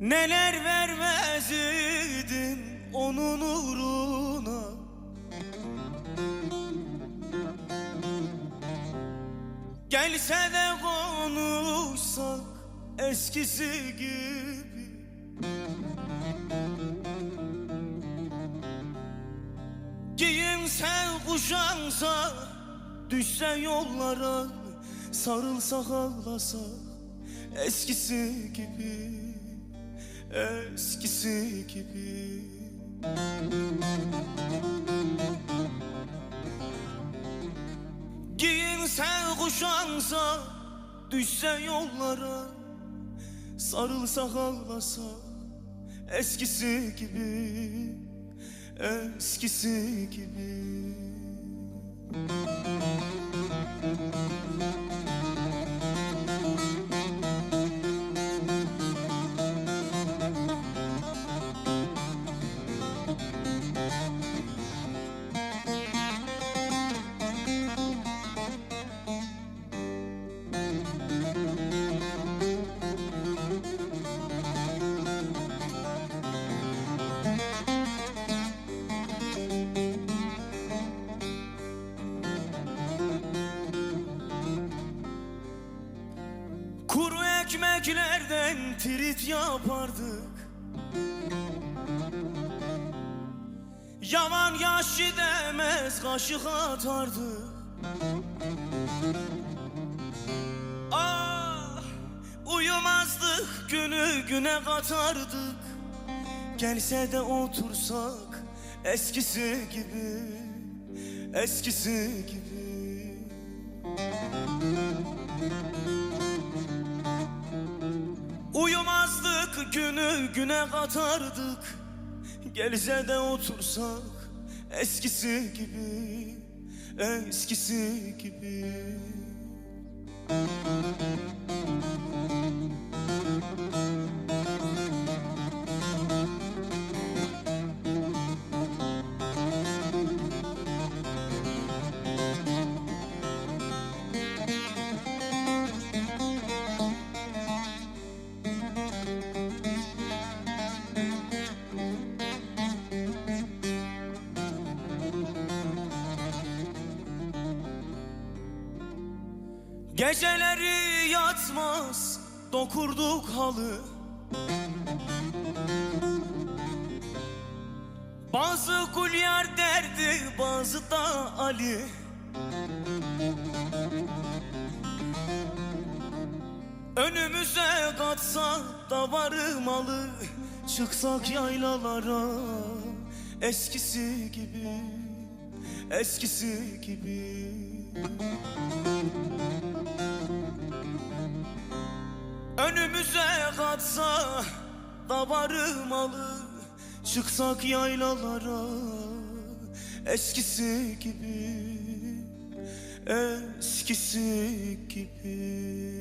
Neler vermez idin onun uğruna. Gelse de konuşsak eskisi gibi. Giyinse kuşansa Düşse yollara Sarılsak ağlasak Eskisi gibi Eskisi gibi. Giyinse kuşansa Düşse yollara Sarılsak ağlasak Eskisi gibi Eskisi gibi ekmeklerden trit yapardık. Yavan yaşı demez kaşık atardık. Ah uyumazdık günü güne katardık. Gelse de otursak eskisi gibi Eskisi gibi Günü güne katardık. Gelse de otursak eskisi gibi Eskisi gibi Geceleri yatmaz dokurduk halı. Bazı kulyar derdi bazı da Ali. Önümüze katsa da varmalı Çıksak yaylalara Eskisi gibi Eskisi gibi katsa da varmalı Çıksak yaylalara Eskisi gibi Eskisi gibi